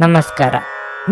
ನಮಸ್ಕಾರ.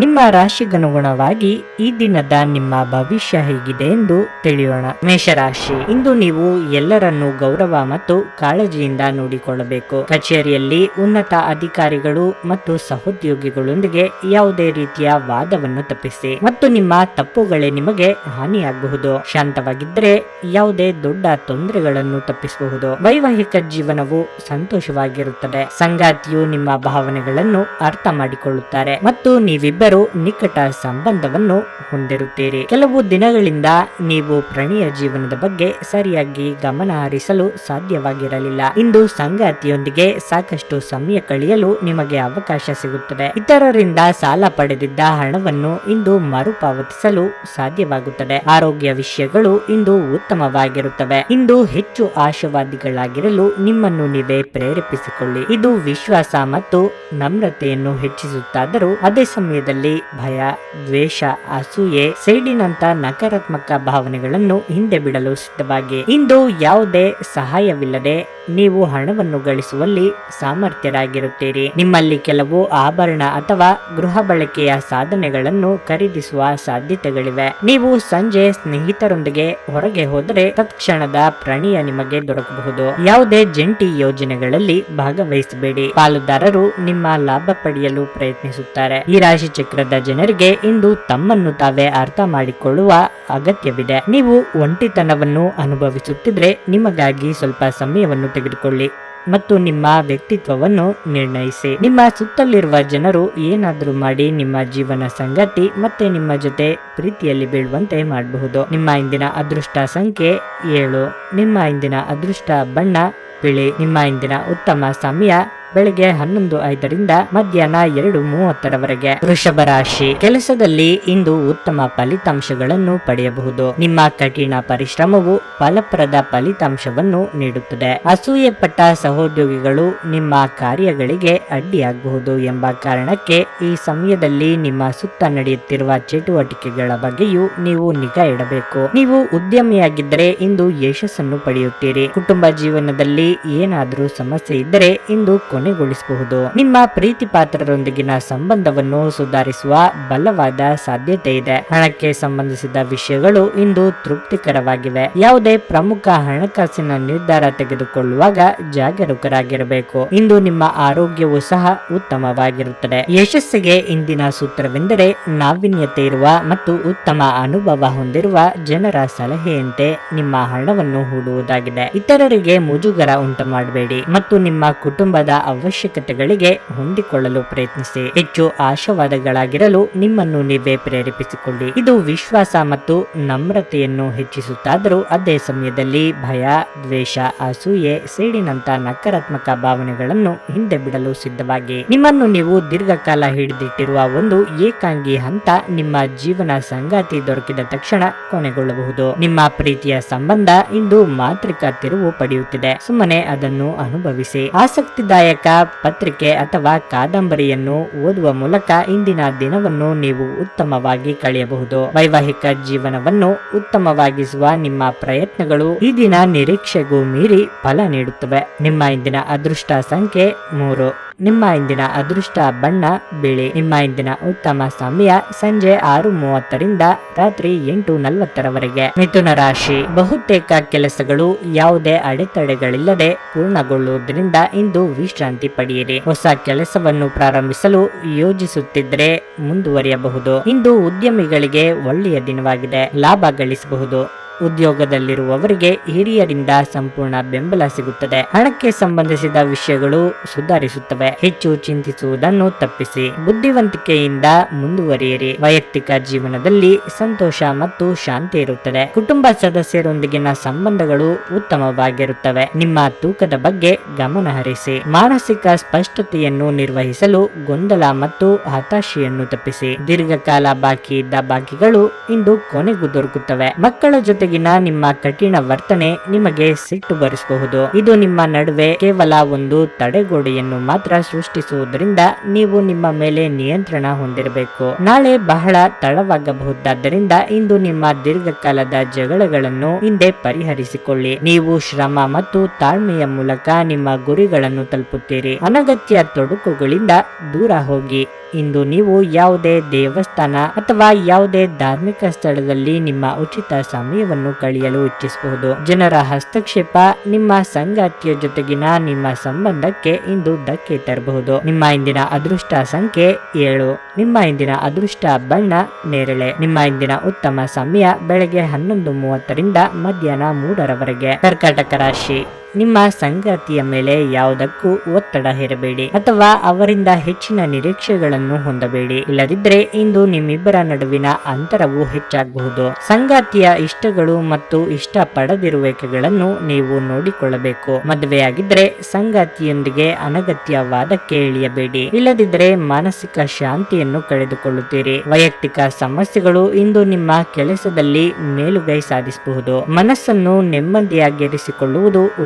ನಿಮ್ಮ ರಾಶಿಗನುಗುಣವಾಗಿ ಈ ದಿನದ ನಿಮ್ಮ ಭವಿಷ್ಯ ಹೇಗಿದೆ ಎಂದು ತಿಳಿಯೋಣ. ಮೇಷರಾಶಿ. ಇಂದು ನೀವು ಎಲ್ಲರನ್ನು ಗೌರವ ಮತ್ತು ಕಾಳಜಿಯಿಂದ ನೋಡಿಕೊಳ್ಳಬೇಕು. ಕಚೇರಿಯಲ್ಲಿ ಉನ್ನತ ಅಧಿಕಾರಿಗಳು ಮತ್ತು ಸಹೋದ್ಯೋಗಿಗಳೊಂದಿಗೆ ಯಾವುದೇ ರೀತಿಯ ವಾದವನ್ನು ತಪ್ಪಿಸಿ ಮತ್ತು ನಿಮ್ಮ ತಪ್ಪುಗಳೇ ನಿಮಗೆ ಹಾನಿಯಾಗಬಹುದು. ಶಾಂತವಾಗಿದ್ದರೆ ಯಾವುದೇ ದೊಡ್ಡ ತೊಂದರೆಗಳನ್ನು ತಪ್ಪಿಸಬಹುದು. ವೈವಾಹಿಕ ಜೀವನವು ಸಂತೋಷವಾಗಿರುತ್ತದೆ. ಸಂಗಾತಿಯು ನಿಮ್ಮ ಭಾವನೆಗಳನ್ನು ಅರ್ಥ ಮಾಡಿಕೊಳ್ಳುತ್ತಾರೆ ಮತ್ತು ನೀವಿಬ್ಬರು ನಿಕಟ ಸಂಬಂಧವನ್ನು ಹೊಂದಿರುತ್ತೀರಿ. ಕೆಲವು ದಿನಗಳಿಂದ ನೀವು ಪ್ರಣಯ ಜೀವನದ ಬಗ್ಗೆ ಸರಿಯಾಗಿ ಗಮನ ಹರಿಸಲು ಸಾಧ್ಯವಾಗಿರಲಿಲ್ಲ. ಇಂದು ಸಂಗಾತಿಯೊಂದಿಗೆ ಸಾಕಷ್ಟು ಸಮಯ ಕಳೆಯಲು ನಿಮಗೆ ಅವಕಾಶ ಸಿಗುತ್ತದೆ. ಇತರರಿಂದ ಸಾಲ ಪಡೆದಿದ್ದ ಹಣವನ್ನು ಇಂದು ಮರುಪಾವತಿಸಲು ಸಾಧ್ಯವಾಗುತ್ತದೆ. ಆರೋಗ್ಯ ವಿಷಯಗಳು ಇಂದು ಉತ್ತಮವಾಗಿರುತ್ತವೆ. ಇಂದು ಹೆಚ್ಚು ಆಶಾವಾದಿಗಳಾಗಿರಲು ನಿಮ್ಮನ್ನು ನೀವೇ ಪ್ರೇರೇಪಿಸಿಕೊಳ್ಳಿ. ಇದು ವಿಶ್ವಾಸ ಮತ್ತು ನಮ್ರತೆಯನ್ನು ಹೆಚ್ಚಿಸುತ್ತಾದರೂ ಅದೇ ಸಮಯದಲ್ಲಿ ಭಯ, ದ್ವೇಷ, ಅಸೂಯೆ, ಸೈಡಿನಂತ ನಕಾರಾತ್ಮಕ ಭಾವನೆಗಳನ್ನು ಹಿಂದೆ ಬಿಡಲು ಸಿದ್ಧವಾಗಿ. ಇಂದು ಯಾವುದೇ ಸಹಾಯವಿಲ್ಲದೆ ನೀವು ಹಣವನ್ನು ಗಳಿಸುವಲ್ಲಿ ಸಾಮರ್ಥ್ಯರಾಗಿರುತ್ತೀರಿ. ನಿಮ್ಮಲ್ಲಿ ಕೆಲವು ಆಭರಣ ಅಥವಾ ಗೃಹ ಬಳಕೆಯ ಸಾಧನೆಗಳನ್ನು ಖರೀದಿಸುವ ಸಾಧ್ಯತೆಗಳಿವೆ. ನೀವು ಸಂಜೆ ಸ್ನೇಹಿತರೊಂದಿಗೆ ಹೊರಗೆ ಹೋದರೆ ತತ್ಕ್ಷಣದ ಪ್ರಣಯ ನಿಮಗೆ ದೊರಕಬಹುದು. ಯಾವುದೇ ಜಂಟಿ ಯೋಜನೆಗಳಲ್ಲಿ ಭಾಗವಹಿಸಬೇಡಿ. ಪಾಲುದಾರರು ನಿಮ್ಮ ಲಾಭ ಪಡೆಯಲು ಪ್ರಯತ್ನಿಸುತ್ತಾರೆ. ಈ ರಾಶಿ ಚಕ್ರದ ಜನರಿಗೆ ಇಂದು ತಮ್ಮನ್ನು ತಾವೇ ಅರ್ಥ ಮಾಡಿಕೊಳ್ಳುವ ಅಗತ್ಯವಿದೆ. ನೀವು ಒಂಟಿತನವನ್ನು ಅನುಭವಿಸುತ್ತಿದ್ರೆ ನಿಮಗಾಗಿ ಸ್ವಲ್ಪ ಸಮಯವನ್ನು ತೆಗೆದುಕೊಳ್ಳಿ ಮತ್ತು ನಿಮ್ಮ ವ್ಯಕ್ತಿತ್ವವನ್ನು ನಿರ್ಣಯಿಸಿ. ನಿಮ್ಮ ಸುತ್ತಲಿರುವ ಜನರು ಏನಾದರೂ ಮಾಡಿ ನಿಮ್ಮ ಜೀವನ ಸಂಗತಿ ಮತ್ತೆ ನಿಮ್ಮ ಜೊತೆ ಪ್ರೀತಿಯಲ್ಲಿ ಬೀಳುವಂತೆ ಮಾಡಬಹುದು. ನಿಮ್ಮ ಇಂದಿನ ಅದೃಷ್ಟ ಸಂಖ್ಯೆ ಏಳು. ನಿಮ್ಮ ಇಂದಿನ ಅದೃಷ್ಟ ಬಣ್ಣ ಬಿಳಿ. ನಿಮ್ಮ ಇಂದಿನ ಉತ್ತಮ ಸಮಯ ಬೆಳಗ್ಗೆ ಹನ್ನೊಂದು ಐದರಿಂದ ಮಧ್ಯಾಹ್ನ ಎರಡು ಮೂವತ್ತರವರೆಗೆ. ವೃಷಭ ರಾಶಿ. ಕೆಲಸದಲ್ಲಿ ಇಂದು ಉತ್ತಮ ಫಲಿತಾಂಶಗಳನ್ನು ಪಡೆಯಬಹುದು. ನಿಮ್ಮ ಕಠಿಣ ಪರಿಶ್ರಮವು ಫಲಪ್ರದ ಫಲಿತಾಂಶವನ್ನು ನೀಡುತ್ತದೆ. ಅಸೂಯೆ ಪಟ್ಟ ಸಹೋದ್ಯೋಗಿಗಳು ನಿಮ್ಮ ಕಾರ್ಯಗಳಿಗೆ ಅಡ್ಡಿಯಾಗಬಹುದು ಎಂಬ ಕಾರಣಕ್ಕೆ ಈ ಸಮಯದಲ್ಲಿ ನಿಮ್ಮ ಸುತ್ತ ನಡೆಯುತ್ತಿರುವ ಚಟುವಟಿಕೆಗಳ ಬಗ್ಗೆಯೂ ನೀವು ನಿಗಾ ಇಡಬೇಕು. ನೀವು ಉದ್ಯಮಿಯಾಗಿದ್ದರೆ ಇಂದು ಯಶಸ್ಸನ್ನು ಪಡೆಯುತ್ತೀರಿ. ಕುಟುಂಬ ಜೀವನದಲ್ಲಿ ಏನಾದರೂ ಸಮಸ್ಯೆ ಇದ್ದರೆ ಇಂದು ಕೊನೆಗೊಳಿಸಬಹುದು. ನಿಮ್ಮ ಪ್ರೀತಿ ಪಾತ್ರರೊಂದಿಗಿನ ಸಂಬಂಧವನ್ನು ಸುಧಾರಿಸುವ ಬಲವಾದ ಸಾಧ್ಯತೆ ಇದೆ. ಹಣಕ್ಕೆ ಸಂಬಂಧಿಸಿದ ವಿಷಯಗಳು ಇಂದು ತೃಪ್ತಿಕರವಾಗಿವೆ. ಯಾವುದೇ ಪ್ರಮುಖ ಹಣಕಾಸಿನ ನಿರ್ಧಾರ ತೆಗೆದುಕೊಳ್ಳುವಾಗ ಜಾಗರೂಕರಾಗಿರಬೇಕು. ಇಂದು ನಿಮ್ಮ ಆರೋಗ್ಯವು ಸಹ ಉತ್ತಮವಾಗಿರುತ್ತದೆ. ಯಶಸ್ಸಿಗೆ ಇಂದಿನ ಸೂತ್ರವೆಂದರೆ ನಾವೀನ್ಯತೆ ಇರುವ ಮತ್ತು ಉತ್ತಮ ಅನುಭವ ಹೊಂದಿರುವ ಜನರ ಸಲಹೆಯಂತೆ ನಿಮ್ಮ ಹಣವನ್ನು ಹೂಡುವುದಾಗಿದೆ. ಇತರರಿಗೆ ಮುಜುಗರ ಉಂಟು ಮಾಡಬೇಡಿ ಮತ್ತು ನಿಮ್ಮ ಕುಟುಂಬದ ಅವಶ್ಯಕತೆಗಳಿಗೆ ಹೊಂದಿಕೊಳ್ಳಲು ಪ್ರಯತ್ನಿಸಿ. ಹೆಚ್ಚು ಆಶಾವಾದಗಳಾಗಿರಲು ನಿಮ್ಮನ್ನು ನೀವೇ ಪ್ರೇರೇಪಿಸಿಕೊಳ್ಳಿ. ಇದು ವಿಶ್ವಾಸ ಮತ್ತು ನಮ್ರತೆಯನ್ನು ಹೆಚ್ಚಿಸುತ್ತಾದರೂ ಅದೇ ಸಮಯದಲ್ಲಿ ಭಯ, ದ್ವೇಷ, ಅಸೂಯೆ ಸೇಡಿನಂತ ನಕಾರಾತ್ಮಕ ಭಾವನೆಗಳನ್ನು ಹಿಂದೆ ಬಿಡಲು ಸಿದ್ಧವಾಗಿ. ನಿಮ್ಮನ್ನು ನೀವು ದೀರ್ಘಕಾಲ ಹಿಡಿದಿಟ್ಟಿರುವ ಒಂದು ಏಕಾಂಗಿ ಹಂತ ನಿಮ್ಮ ಜೀವನ ಸಂಗಾತಿ ದೊರಕಿದ ತಕ್ಷಣ ಕೊನೆಗೊಳ್ಳಬಹುದು. ನಿಮ್ಮ ಪ್ರೀತಿಯ ಸಂಬಂಧ ಇಂದು ಮಾತೃಕ ತಿರುವು ಪಡೆಯುತ್ತಿದೆ. ಸುಮ್ಮನೆ ಅದನ್ನು ಅನುಭವಿಸಿ. ಆಸಕ್ತಿದಾಯಕ ಪತ್ರಿಕೆ ಅಥವಾ ಕಾದಂಬರಿಯನ್ನು ಓದುವ ಮೂಲಕ ಇಂದಿನ ದಿನವನ್ನು ನೀವು ಉತ್ತಮವಾಗಿ ಕಳೆಯಬಹುದು. ವೈವಾಹಿಕ ಜೀವನವನ್ನು ಉತ್ತಮವಾಗಿಸುವ ನಿಮ್ಮ ಪ್ರಯತ್ನಗಳು ಈ ದಿನ ನಿರೀಕ್ಷೆಗೂ ಮೀರಿ ಫಲ ನೀಡುತ್ತವೆ. ನಿಮ್ಮ ಇಂದಿನ ಅದೃಷ್ಟ ಸಂಖ್ಯೆ ಮೂರು. ನಿಮ್ಮ ಇಂದಿನ ಅದೃಷ್ಟ ಬಣ್ಣ, ಬಿಳಿ. ನಿಮ್ಮ ಇಂದಿನ ಉತ್ತಮ ಸಮಯ ಸಂಜೆ ಆರು ಮೂವತ್ತರಿಂದ ರಾತ್ರಿ ಎಂಟು ನಲವತ್ತರವರೆಗೆ. ಮಿಥುನ ರಾಶಿ. ಬಹುತೇಕ ಕೆಲಸಗಳು ಯಾವುದೇ ಅಡೆತಡೆಗಳಿಲ್ಲದೆ ಪೂರ್ಣಗೊಳ್ಳುವುದರಿಂದ ಇಂದು ವಿಶ್ರಾಂತಿ ಪಡೆಯಿರಿ. ಹೊಸ ಕೆಲಸವನ್ನು ಪ್ರಾರಂಭಿಸಲು ಯೋಜಿಸುತ್ತಿದ್ದರೆ ಮುಂದುವರಿಯಬಹುದು. ಇಂದು ಉದ್ಯಮಿಗಳಿಗೆ ಒಳ್ಳೆಯ ದಿನವಾಗಿದೆ. ಲಾಭ ಗಳಿಸಬಹುದು. ಉದ್ಯೋಗದಲ್ಲಿರುವವರಿಗೆ ಹಿರಿಯರಿಂದ ಸಂಪೂರ್ಣ ಬೆಂಬಲ ಸಿಗುತ್ತದೆ. ಹಣಕ್ಕೆ ಸಂಬಂಧಿಸಿದ ವಿಷಯಗಳು ಸುಧಾರಿಸುತ್ತವೆ. ಹೆಚ್ಚು ಚಿಂತಿಸುವುದನ್ನು ತಪ್ಪಿಸಿ. ಬುದ್ಧಿವಂತಿಕೆಯಿಂದ ಮುಂದುವರಿಯಿರಿ. ವೈಯಕ್ತಿಕ ಜೀವನದಲ್ಲಿ ಸಂತೋಷ ಮತ್ತು ಶಾಂತಿ ಇರುತ್ತದೆ. ಕುಟುಂಬ ಸದಸ್ಯರೊಂದಿಗಿನ ಸಂಬಂಧಗಳು ಉತ್ತಮವಾಗಿರುತ್ತವೆ. ನಿಮ್ಮ ತೂಕದ ಬಗ್ಗೆ ಗಮನ ಹರಿಸಿ. ಮಾನಸಿಕ ಸ್ಪಷ್ಟತೆಯನ್ನು ನಿರ್ವಹಿಸಲು ಗೊಂದಲ ಮತ್ತು ಹತಾಶೆಯನ್ನು ತಪ್ಪಿಸಿ. ದೀರ್ಘಕಾಲ ಬಾಕಿ ಇದ್ದ ಬಾಕಿಗಳು ಇಂದು ಕೊನೆಗೂ ದೊರಕುತ್ತವೆ. ಮಕ್ಕಳ ಜೊತೆಗಿನ ನಿಮ್ಮ ಕಠಿಣ ವರ್ತನೆ ನಿಮಗೆ ಸಿಟ್ಟು ಬರಿಸಬಹುದು. ಇದು ನಿಮ್ಮ ನಡುವೆ ಕೇವಲ ಒಂದು ತಡೆಗೋಡೆಯನ್ನು ಮಾತ್ರ ಸೃಷ್ಟಿಸುವುದರಿಂದ ನೀವು ನಿಮ್ಮ ಮೇಲೆ ನಿಯಂತ್ರಣ ಹೊಂದಿರಬೇಕು. ನಾಳೆ ಬಹಳ ತಡವಾಗಬಹುದಾದ್ದರಿಂದ ಇಂದು ನಿಮ್ಮ ದೀರ್ಘಕಾಲದ ಜಗಳಗಳನ್ನು ಹಿಂದೆ ಪರಿಹರಿಸಿಕೊಳ್ಳಿ. ನೀವು ಶ್ರಮ ಮತ್ತು ತಾಳ್ಮೆಯ ಮೂಲಕ ನಿಮ್ಮ ಗುರಿಗಳನ್ನು ತಲುಪುತ್ತೀರಿ. ಅನಗತ್ಯ ತೊಡಕುಗಳಿಂದ ದೂರ ಹೋಗಿ. ಇಂದು ನೀವು ಯಾವುದೇ ದೇವಸ್ಥಾನ ಅಥವಾ ಯಾವುದೇ ಧಾರ್ಮಿಕ ಸ್ಥಳದಲ್ಲಿ ನಿಮ್ಮ ಉಚಿತ ಸಮಯವನ್ನು ಕಳೆಯಲು ಇಚ್ಛಿಸಬಹುದು. ಜನರ ಹಸ್ತಕ್ಷೇಪ, ನಿಮ್ಮ ಸಂಗಾತಿಯ ಜೊತೆಗಿನ ನಿಮ್ಮ ಸಂಬಂಧಕ್ಕೆ ಇಂದು ಧಕ್ಕೆ ತರಬಹುದು. ನಿಮ್ಮ ಇಂದಿನ ಅದೃಷ್ಟ ಸಂಖ್ಯೆ ಏಳು. ನಿಮ್ಮ ಇಂದಿನ ಅದೃಷ್ಟ ಬಣ್ಣ ನೇರಳೆ. ನಿಮ್ಮ ಇಂದಿನ ಉತ್ತಮ ಸಮಯ ಬೆಳಗ್ಗೆ ಹನ್ನೊಂದು ಮೂವತ್ತರಿಂದ ಮಧ್ಯಾಹ್ನ ಮೂರರವರೆಗೆ. ಕರ್ಕಾಟಕ ರಾಶಿ. ನಿಮ್ಮ ಸಂಗಾತಿಯ ಮೇಲೆ ಯಾವುದಕ್ಕೂ ಒತ್ತಡ ಹೇರಬೇಡಿ ಅಥವಾ ಅವರಿಂದ ಹೆಚ್ಚಿನ ನಿರೀಕ್ಷೆಗಳನ್ನು ಹೊಂದಬೇಡಿ. ಇಲ್ಲದಿದ್ದರೆ ಇಂದು ನಿಮ್ಮಿಬ್ಬರ ನಡುವಿನ ಅಂತರವು ಹೆಚ್ಚಾಗಬಹುದು. ಸಂಗಾತಿಯ ಇಷ್ಟಗಳು ಮತ್ತು ಇಷ್ಟ ಪಡದಿರುವಿಕೆಗಳನ್ನು ನೀವು ನೋಡಿಕೊಳ್ಳಬೇಕು. ಮದುವೆಯಾಗಿದ್ರೆ ಸಂಗಾತಿಯೊಂದಿಗೆ ಅನಗತ್ಯ ವಾದಕ್ಕೆ ಇಳಿಯಬೇಡಿ ಇಲ್ಲದಿದ್ದರೆ ಮಾನಸಿಕ ಶಾಂತಿಯನ್ನು ಕಳೆದುಕೊಳ್ಳುತ್ತೀರಿ. ವೈಯಕ್ತಿಕ ಸಮಸ್ಯೆಗಳು ಇಂದು ನಿಮ್ಮ ಕೆಲಸದಲ್ಲಿ ಮೇಲುಗೈ ಸಾಧಿಸಬಹುದು. ಮನಸ್ಸನ್ನು ನೆಮ್ಮದಿಯಾಗಿರಿಸಿಕೊಳ್ಳುವುದು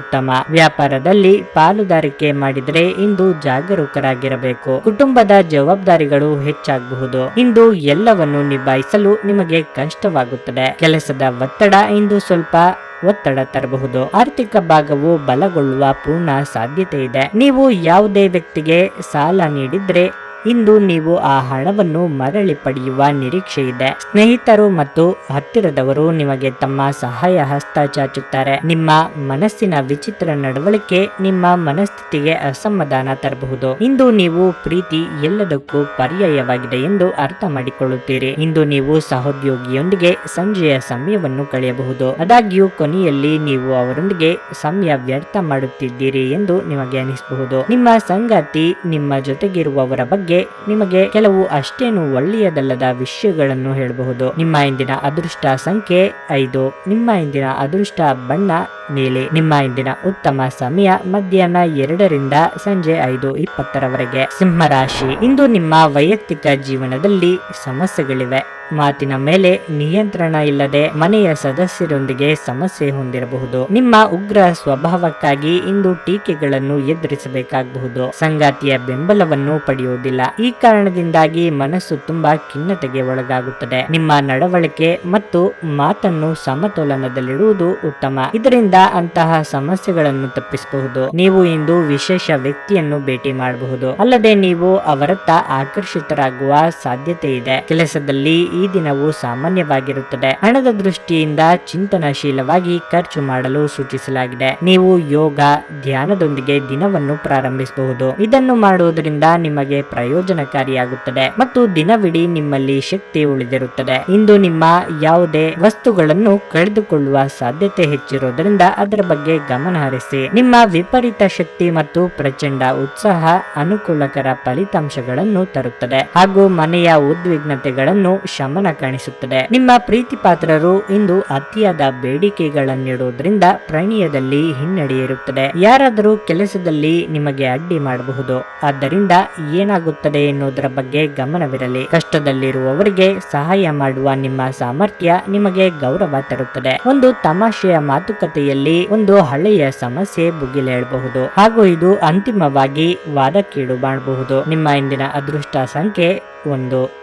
ವ್ಯಾಪಾರದಲ್ಲಿ ಪಾಲುದಾರಿಕೆ ಮಾಡಿದರೆ ಇಂದು ಜಾಗರೂಕರಾಗಿರಬೇಕು. ಕುಟುಂಬದ ಜವಾಬ್ದಾರಿಗಳು ಹೆಚ್ಚಾಗಬಹುದು. ಇಂದು ಎಲ್ಲವನ್ನು ನಿಭಾಯಿಸಲು ನಿಮಗೆ ಕಷ್ಟವಾಗುತ್ತದೆ. ಕೆಲಸದ ಒತ್ತಡ ಇಂದು ಸ್ವಲ್ಪ ಒತ್ತಡ ತರಬಹುದು. ಆರ್ಥಿಕ ಭಾಗವು ಬಲಗೊಳ್ಳುವ ಪೂರ್ಣ ಸಾಧ್ಯತೆ ಇದೆ ನೀವು ಯಾವುದೇ ವ್ಯಕ್ತಿಗೆ ಸಾಲ ನೀಡಿದ್ರೆ ಇಂದು ನೀವು ಆ ಹಣವನ್ನು ಮರಳಿ ಪಡೆಯುವ ನಿರೀಕ್ಷೆ ಇದೆ. ಸ್ನೇಹಿತರು ಮತ್ತು ಹತ್ತಿರದವರು ನಿಮಗೆ ತಮ್ಮ ಸಹಾಯ ಹಸ್ತ ಚಾಚುತ್ತಾರೆ. ನಿಮ್ಮ ಮನಸ್ಸಿನ ವಿಚಿತ್ರ ನಡವಳಿಕೆ ನಿಮ್ಮ ಮನಸ್ಥಿತಿಗೆ ಅಸಮಾಧಾನ ತರಬಹುದು. ಇಂದು ನೀವು ಪ್ರೀತಿ ಎಲ್ಲದಕ್ಕೂ ಪರ್ಯಾಯವಾಗಿದೆ ಎಂದು ಅರ್ಥ ಮಾಡಿಕೊಳ್ಳುತ್ತೀರಿ. ಇಂದು ನೀವು ಸಹೋದ್ಯೋಗಿಯೊಂದಿಗೆ ಸಂಜೆಯ ಸಮಯವನ್ನು ಕಳೆಯಬಹುದು. ಆದಾಗ್ಯೂ ಕೊನೆಯಲ್ಲಿ ನೀವು ಅವರೊಂದಿಗೆ ಸಮಯ ವ್ಯರ್ಥ ಮಾಡುತ್ತಿದ್ದೀರಿ ಎಂದು ನಿಮಗೆ ಅನಿಸಬಹುದು. ನಿಮ್ಮ ಸಂಗಾತಿ ನಿಮ್ಮ ಜೊತೆಗಿರುವವರ ಬಗ್ಗೆ ನಿಮಗೆ ಕೆಲವು ಅಷ್ಟೇನು ಒಳ್ಳೆಯದಲ್ಲದ ವಿಷಯಗಳನ್ನು ಹೇಳಬಹುದು. ನಿಮ್ಮ ಇಂದಿನ ಅದೃಷ್ಟ ಸಂಖ್ಯೆ ಐದು, ನಿಮ್ಮ ಇಂದಿನ ಅದೃಷ್ಟ ಬಣ್ಣ ನೀಲಿ ನಿಮ್ಮ ಇಂದಿನ ಉತ್ತಮ ಸಮಯ ಮಧ್ಯಾಹ್ನ ಎರಡರಿಂದ ಸಂಜೆ ಐದು ಇಪ್ಪತ್ತರವರೆಗೆ. ಸಿಂಹರಾಶಿ, ಇಂದು ನಿಮ್ಮ ವೈಯಕ್ತಿಕ ಜೀವನದಲ್ಲಿ ಸಮಸ್ಯೆಗಳಿವೆ. ಮಾತಿನ ಮೇಲೆ ನಿಯಂತ್ರಣ ಇಲ್ಲದೆ ಮನೆಯ ಸದಸ್ಯರೊಂದಿಗೆ ಸಮಸ್ಯೆ ಹೊಂದಿರಬಹುದು. ನಿಮ್ಮ ಉಗ್ರ ಸ್ವಭಾವಕ್ಕಾಗಿ ಇಂದು ಟೀಕೆಗಳನ್ನು ಎದುರಿಸಬೇಕಾಗಬಹುದು. ಸಂಗಾತಿಯ ಬೆಂಬಲವನ್ನು ಪಡೆಯುವುದಿಲ್ಲ. ಈ ಕಾರಣದಿಂದಾಗಿ ಮನಸ್ಸು ತುಂಬಾ ಖಿನ್ನತೆಗೆ ಒಳಗಾಗುತ್ತದೆ. ನಿಮ್ಮ ನಡವಳಿಕೆ ಮತ್ತು ಮಾತನ್ನು ಸಮತೋಲನದಲ್ಲಿಡುವುದು ಉತ್ತಮ. ಇದರಿಂದ ಅಂತಹ ಸಮಸ್ಯೆಗಳನ್ನು ತಪ್ಪಿಸಬಹುದು. ನೀವು ಇಂದು ವಿಶೇಷ ವ್ಯಕ್ತಿಯನ್ನು ಭೇಟಿ ಮಾಡಬಹುದು. ಅಲ್ಲದೆ ನೀವು ಅವರತ್ತ ಆಕರ್ಷಿತರಾಗುವ ಸಾಧ್ಯತೆ ಇದೆ. ಕೆಲಸದಲ್ಲಿ ಈ ದಿನವು ಸಾಮಾನ್ಯವಾಗಿರುತ್ತದೆ. ಹಣದ ದೃಷ್ಟಿಯಿಂದ ಚಿಂತನಶೀಲವಾಗಿ ಖರ್ಚು ಮಾಡಲು ಸೂಚಿಸಲಾಗಿದೆ. ನೀವು ಯೋಗ, ಧ್ಯಾನದೊಂದಿಗೆ ದಿನವನ್ನು ಪ್ರಾರಂಭಿಸಬಹುದು. ಇದನ್ನು ಮಾಡುವುದರಿಂದ ನಿಮಗೆ ಪ್ರಯೋಜನಕಾರಿಯಾಗುತ್ತದೆ ಮತ್ತು ದಿನವಿಡೀ ನಿಮ್ಮಲ್ಲಿ ಶಕ್ತಿ ಉಳಿದಿರುತ್ತದೆ. ಇಂದು ನಿಮ್ಮ ಯಾವುದೇ ವಸ್ತುಗಳನ್ನು ಕಳೆದುಕೊಳ್ಳುವ ಸಾಧ್ಯತೆ ಹೆಚ್ಚಿರುವುದರಿಂದ ಅದರ ಬಗ್ಗೆ ಗಮನ ಹರಿಸಿ. ನಿಮ್ಮ ವಿಪರೀತ ಶಕ್ತಿ ಮತ್ತು ಪ್ರಚಂಡ ಉತ್ಸಾಹ ಅನುಕೂಲಕರ ಫಲಿತಾಂಶಗಳನ್ನು ತರುತ್ತದೆ. ಹಾಗೂ ಮನೆಯ ಉದ್ವಿಗ್ನತೆಗಳನ್ನು ಶಮನ ಕಾಣಿಸುತ್ತದೆ. ನಿಮ್ಮ ಪ್ರೀತಿ ಪಾತ್ರರು ಇಂದು ಅತಿಯಾದ ಬೇಡಿಕೆಗಳನ್ನಿಡುವುದರಿಂದ ಪ್ರಣಯದಲ್ಲಿ ಹಿನ್ನಡೆ ಇರುತ್ತದೆ ಯಾರಾದರೂ ಕೆಲಸದಲ್ಲಿ ನಿಮಗೆ ಅಡ್ಡಿ ಮಾಡಬಹುದು. ಆದ್ದರಿಂದ ಏನಾಗುತ್ತದೆ ಎನ್ನುವುದರ ಬಗ್ಗೆ ಗಮನವಿರಲಿ. ಕಷ್ಟದಲ್ಲಿರುವವರಿಗೆ ಸಹಾಯ ಮಾಡುವ ನಿಮ್ಮ ಸಾಮರ್ಥ್ಯ ನಿಮಗೆ ಗೌರವ ತರುತ್ತದೆ. ಒಂದು ತಮಾಷೆಯ ಮಾತುಕತೆಯಲ್ಲಿ ಒಂದು ಹಳೆಯ ಸಮಸ್ಯೆ ಭುಗಿಲೇಳಬಹುದು. ಹಾಗೂ ಇದು ಅಂತಿಮವಾಗಿ ವಾದಕ್ಕೀಡು ಮಾಡಬಹುದು. ನಿಮ್ಮ ಇಂದಿನ ಅದೃಷ್ಟ ಸಂಖ್ಯೆ ಒಂದು.